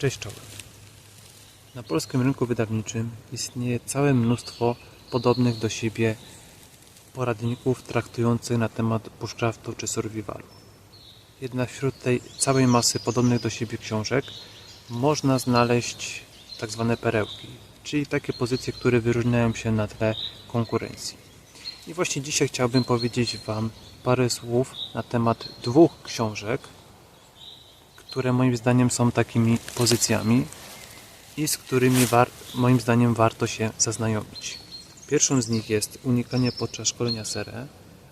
Cześć czołem. Na polskim rynku wydawniczym istnieje całe mnóstwo podobnych do siebie poradników traktujących na temat bushcraftu czy survivalu. Jednak wśród tej całej masy podobnych do siebie książek można znaleźć tak zwane perełki, czyli takie pozycje, które wyróżniają się na tle konkurencji. I właśnie dzisiaj chciałbym powiedzieć Wam parę słów na temat dwóch książek, które moim zdaniem są takimi pozycjami i z którymi moim zdaniem warto się zaznajomić. Pierwszą z nich jest Unikanie podczas szkolenia SERE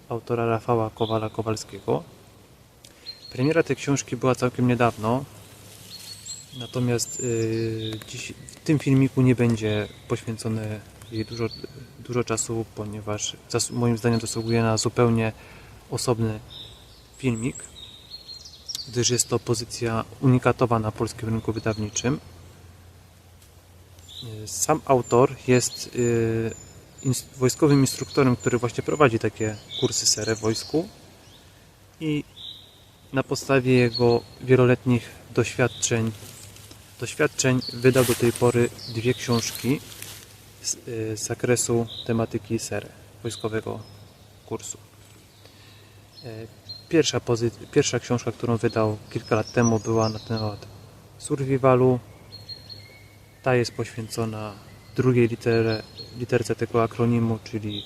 autora Rafała Kowala-Kowalskiego. Premiera tej książki była całkiem niedawno, natomiast yy, dziś, w tym filmiku nie będzie poświęcone jej dużo, dużo czasu, ponieważ moim zdaniem zasługuje na zupełnie osobny filmik gdyż jest to pozycja unikatowa na polskim rynku wydawniczym. Sam autor jest y, wojskowym instruktorem, który właśnie prowadzi takie kursy SERE w wojsku i na podstawie jego wieloletnich doświadczeń doświadczeń wydał do tej pory dwie książki z, y, z zakresu tematyki SERE, wojskowego kursu. Pierwsza, pierwsza książka, którą wydał kilka lat temu, była na temat survivalu. Ta jest poświęcona drugiej literze, literce tego akronimu, czyli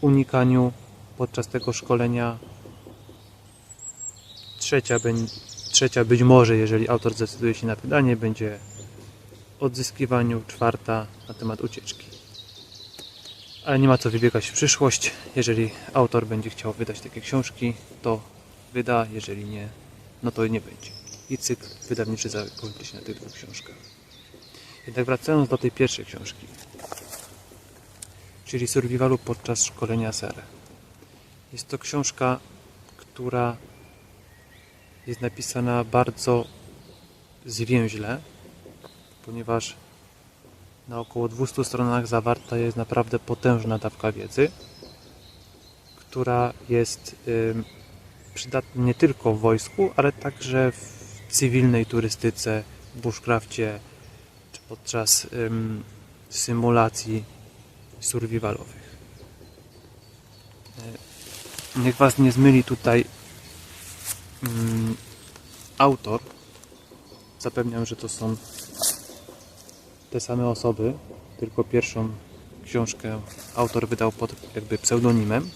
unikaniu podczas tego szkolenia. Trzecia, trzecia być może, jeżeli autor zdecyduje się na wydanie, będzie odzyskiwaniu. Czwarta na temat ucieczki. Ale nie ma co wybiegać w przyszłość. Jeżeli autor będzie chciał wydać takie książki, to wyda, jeżeli nie, no to nie będzie. I cykl wydawniczy zakończy się na tych dwóch książkach. Jednak wracając do tej pierwszej książki, czyli Survivalu podczas szkolenia SERE. Jest to książka, która jest napisana bardzo zwięźle, ponieważ na około 200 stronach zawarta jest naprawdę potężna dawka wiedzy, która jest przydatny nie tylko w wojsku, ale także w cywilnej turystyce, bushcrafcie czy podczas ym, symulacji survivalowych. E, niech Was nie zmyli tutaj ym, autor. Zapewniam, że to są te same osoby, tylko pierwszą książkę autor wydał pod jakby pseudonimem.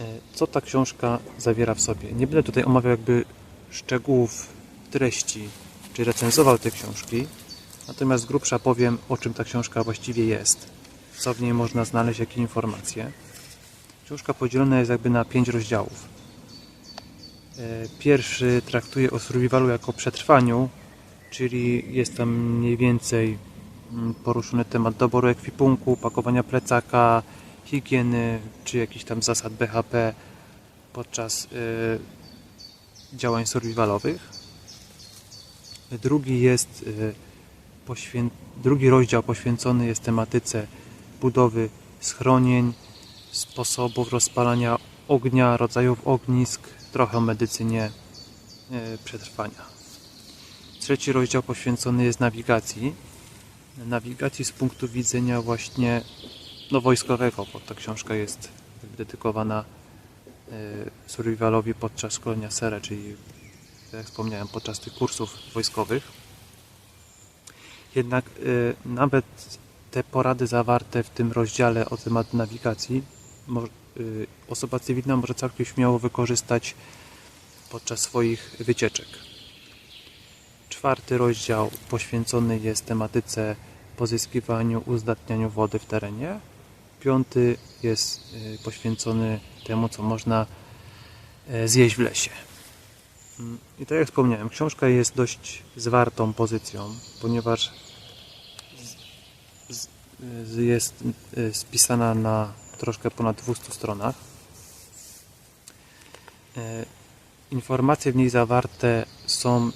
E, co ta książka zawiera w sobie. Nie będę tutaj omawiał jakby szczegółów treści, czy recenzował te książki, natomiast z grubsza powiem, o czym ta książka właściwie jest, co w niej można znaleźć, jakie informacje. Książka podzielona jest jakby na pięć rozdziałów. E, pierwszy traktuje o survivalu jako przetrwaniu, czyli jest tam mniej więcej mm, poruszony temat doboru ekwipunku, pakowania plecaka, higieny czy jakichś tam zasad BHP podczas y, działań survivalowych. Drugi jest y, drugi rozdział poświęcony jest tematyce budowy schronień, sposobów rozpalania ognia, rodzajów ognisk, trochę medycynie y, przetrwania. Trzeci rozdział poświęcony jest nawigacji. Nawigacji z punktu widzenia właśnie no, wojskowego, bo ta książka jest dedykowana y, survivalowi podczas szkolenia SERE, czyli jak wspomniałem, podczas tych kursów wojskowych. Jednak y, nawet te porady zawarte w tym rozdziale o temat nawigacji y, osoba cywilna może całkiem śmiało wykorzystać podczas swoich wycieczek. Czwarty rozdział poświęcony jest tematyce pozyskiwaniu, uzdatnianiu wody w terenie piąty jest y, poświęcony temu, co można e, zjeść w lesie. Mm, I tak jak wspomniałem, książka jest dość zwartą pozycją, ponieważ jest y, spisana na troszkę ponad 200 stronach. Informacje w niej zawarte są y,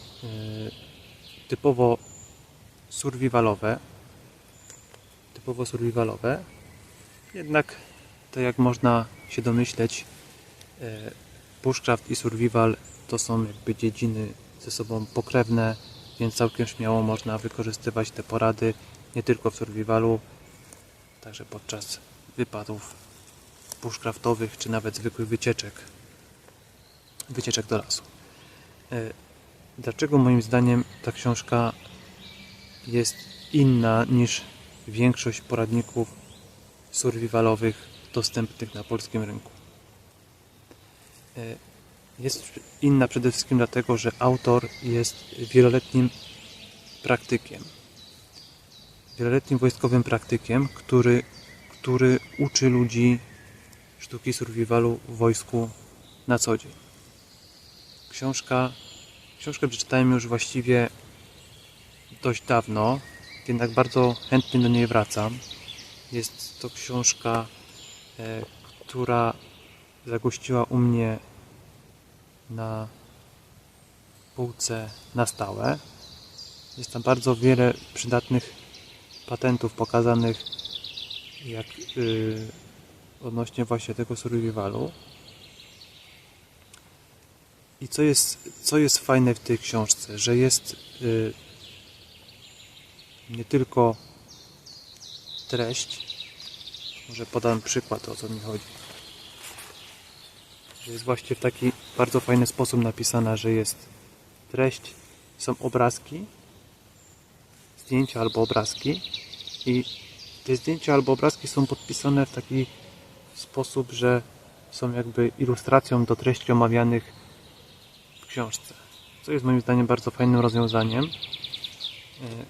typowo survivalowe, typowo survivalowe, jednak, to jak można się domyśleć, e, bushcraft i survival to są jakby dziedziny ze sobą pokrewne, więc całkiem śmiało można wykorzystywać te porady nie tylko w survivalu, także podczas wypadów bushcraftowych, czy nawet zwykłych wycieczek, wycieczek do lasu. E, Dlaczego moim zdaniem ta książka jest inna niż większość poradników survivalowych dostępnych na polskim rynku? E, Jest inna przede wszystkim dlatego, że autor jest wieloletnim praktykiem. Wieloletnim wojskowym praktykiem, który, który uczy ludzi sztuki survivalu w wojsku na co dzień. Książka, książkę przeczytałem już właściwie dość dawno, jednak bardzo chętnie do niej wracam. Jest to książka, e, która zagościła u mnie na półce na stałe. Jest tam bardzo wiele przydatnych patentów pokazanych, jak yy, odnośnie właśnie tego survivalu. I co jest, co jest fajne w tej książce, że jest yy, nie tylko treść, może podam przykład o co mi chodzi że jest właśnie w taki bardzo fajny sposób napisana, że jest treść, są obrazki, zdjęcia albo obrazki i te zdjęcia albo obrazki są podpisane w taki sposób, że są jakby ilustracją do treści omawianych w książce. Co jest moim zdaniem bardzo fajnym rozwiązaniem, e,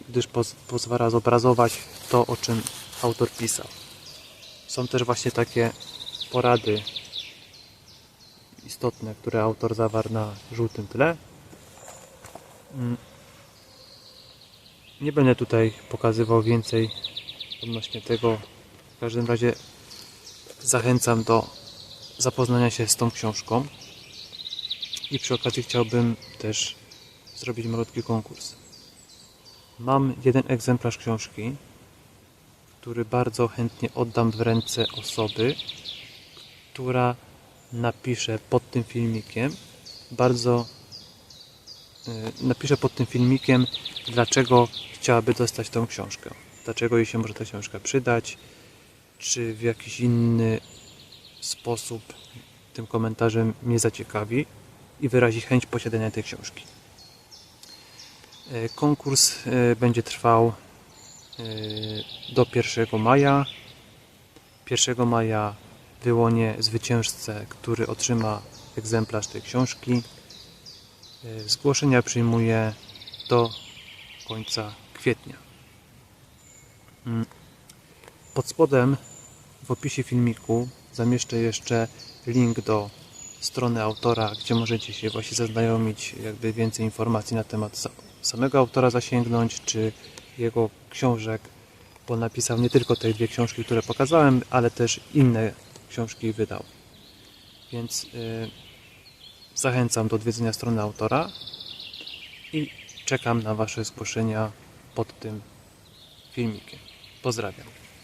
gdyż poz pozwala zobrazować to, o czym autor pisał. Są też właśnie takie porady istotne, które autor zawarł na żółtym tle. Mm. Nie będę tutaj pokazywał więcej odnośnie tego. W każdym razie zachęcam do zapoznania się z tą książką. I przy okazji chciałbym też zrobić malutki konkurs. Mam jeden egzemplarz książki, który bardzo chętnie oddam w ręce osoby, która napiszę pod tym filmikiem bardzo y, napiszę pod tym filmikiem dlaczego chciałaby dostać tą książkę. Dlaczego jej się może ta książka przydać? Czy w jakiś inny sposób tym komentarzem mnie zaciekawi i wyrazi chęć posiadania tej książki. Y, konkurs y, będzie trwał do 1 maja 1 maja wyłonie zwycięzcę, który otrzyma egzemplarz tej książki. E, Zgłoszenia przyjmuję do końca kwietnia. Mm. Pod spodem w opisie filmiku zamieszczę jeszcze link do strony autora, gdzie możecie się właśnie zaznajomić, jakby więcej informacji na temat samego autora zasięgnąć, czy jego książek, bo napisał nie tylko te dwie książki, które pokazałem, ale też inne książki wydał. Więc yy, zachęcam do odwiedzenia strony autora i czekam na Wasze zgłoszenia pod tym filmikiem. Pozdrawiam.